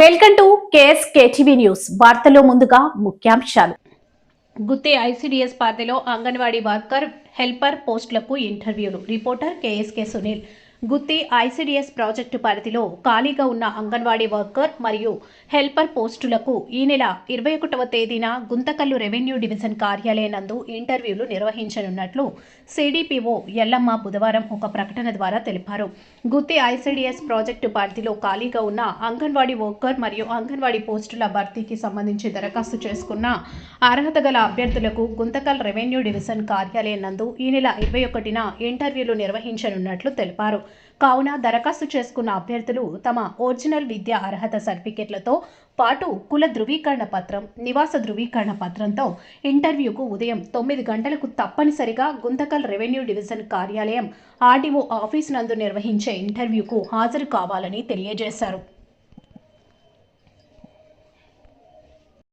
Welcome to KS KTV news. వార్తలో ముందుగా ముఖ్యాంశాలు. గుత్తి ఐసీడీఎస్ పార్టీలో అంగన్వాడీ వర్కర్ హెల్పర్ పోస్టులకు ఇంటర్వ్యూలు. Reporter KSK Sunil. Gooty ICDS project పరిధిలో ఖాళీగా ఉన్న అంగన్వాడీ వర్కర్ మరియు హెల్పర్ పోస్టులకు ఈ నెల ఇరవై ఒకటవ తేదీన గుంతకల్లు రెవెన్యూ డివిజన్ కార్యాలయం నందు ఇంటర్వ్యూలు నిర్వహించనున్నట్లు సిడిపిఓ ఎల్లమ్మ బుధవారం ఒక ప్రకటన ద్వారా తెలిపారు. గుత్తి ఐసీడీఎస్ ప్రాజెక్టు పరిధిలో ఖాళీగా ఉన్న అంగన్వాడీ వర్కర్ మరియు అంగన్వాడీ పోస్టుల భర్తీకి సంబంధించి దరఖాస్తు చేసుకున్న అర్హత గల అభ్యర్థులకు గుంతకల్ రెవెన్యూ డివిజన్ కార్యాలయం నందు ఈ నెల ఇరవై ఒకటిన ఇంటర్వ్యూలు నిర్వహించనున్నట్లు తెలిపారు. కావున దరఖాస్తు చేసుకున్న అభ్యర్థులు తమ ఒరిజినల్ విద్యా అర్హత సర్టిఫికెట్లతో పాటు కుల ధృవీకరణ పత్రం నివాస ధృవీకరణ పత్రంతో ఇంటర్వ్యూకు ఉదయం తొమ్మిది గంటలకు తప్పనిసరిగా గుంతకల్ రెవెన్యూ డివిజన్ కార్యాలయం ఆర్డీఓ ఆఫీస్ నందు నిర్వహించే ఇంటర్వ్యూకు హాజరు కావాలని తెలియజేశారు.